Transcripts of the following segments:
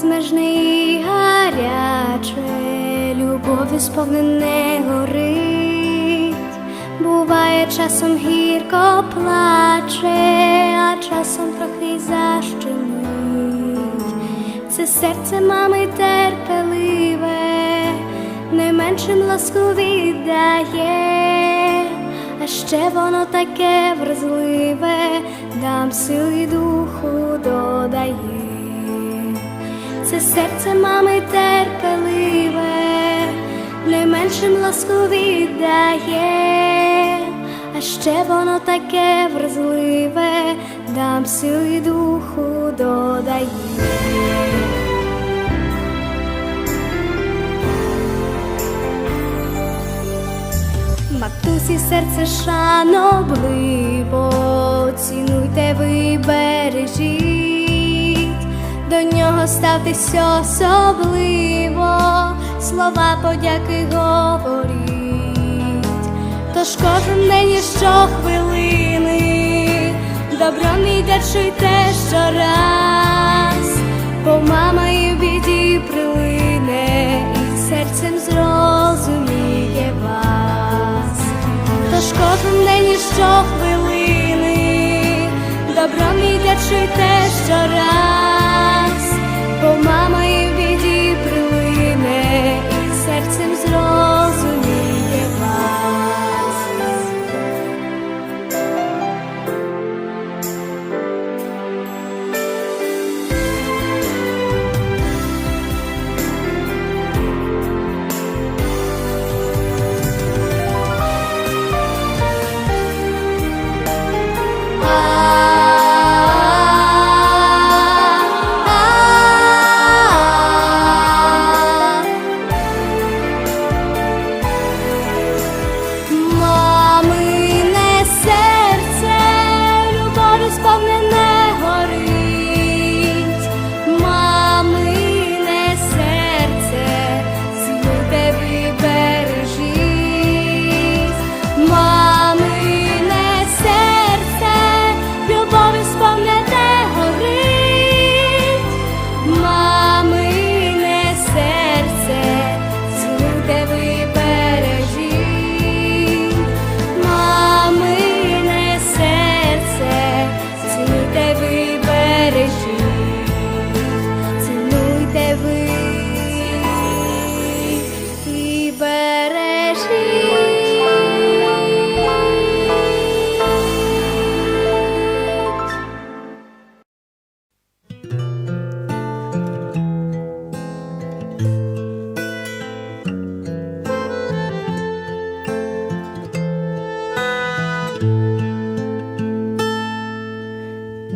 безмежне і гаряче, любов'ю сповнене горить, буває часом гірко плаче, а часом трохи й защемить. Це серце мами терпеливе, не меншим ласку віддає, а ще воно таке вразливе, дам сил і духу. Це серце мами терпеливе, не меншим ласку віддає, а ще воно таке вразливе, дам сил духу додає. Матусі серце шанобливо, цінуйте ви бережіть, до нього ставтесь особливо, слова подяки говоріть, тож кожен день і щохвилини, добром віддячуйте щораз, бо мама і в біді прилине, і серцем зрозуміє вас. Тож кожен день і щохвилини, добром віддячуйте щораз, бо мама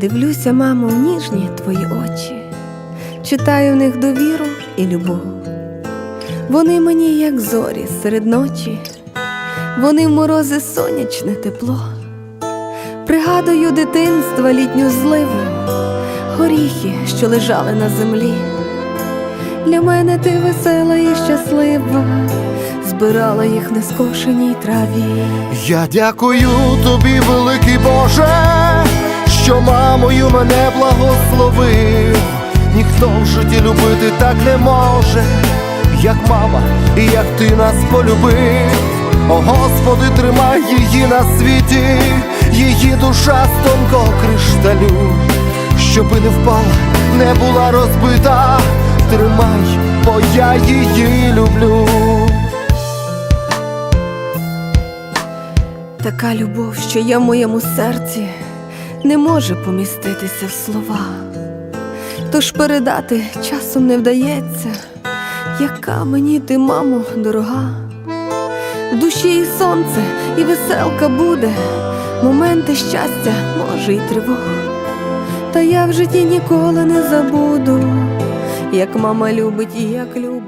Дивлюся, мамо, в ніжні твої очі, читаю в них довіру і любов. Вони мені, як зорі серед ночі, вони в морози сонячне тепло. Пригадую дитинства літню зливу, горіхи, що лежали на землі. Для мене ти весела і щаслива, збирала їх в нескошеній траві. Я дякую тобі, великий Боже, що мамою мене благословив. Ніхто в житті любити так не може, як мама, і як ти нас полюбив. О Господи, тримай її на світі, її душа з тонкого кришталю, щоби не впала, не була розбита. Тримай, бо я її люблю. Така любов, що є в моєму серці, не може поміститися в слова. Тож передати часом не вдається, яка мені ти, мамо, дорога. В душі і сонце, і веселка буде, моменти щастя, може, й тривог. Та я в житті ніколи не забуду, як мама любить і як любить.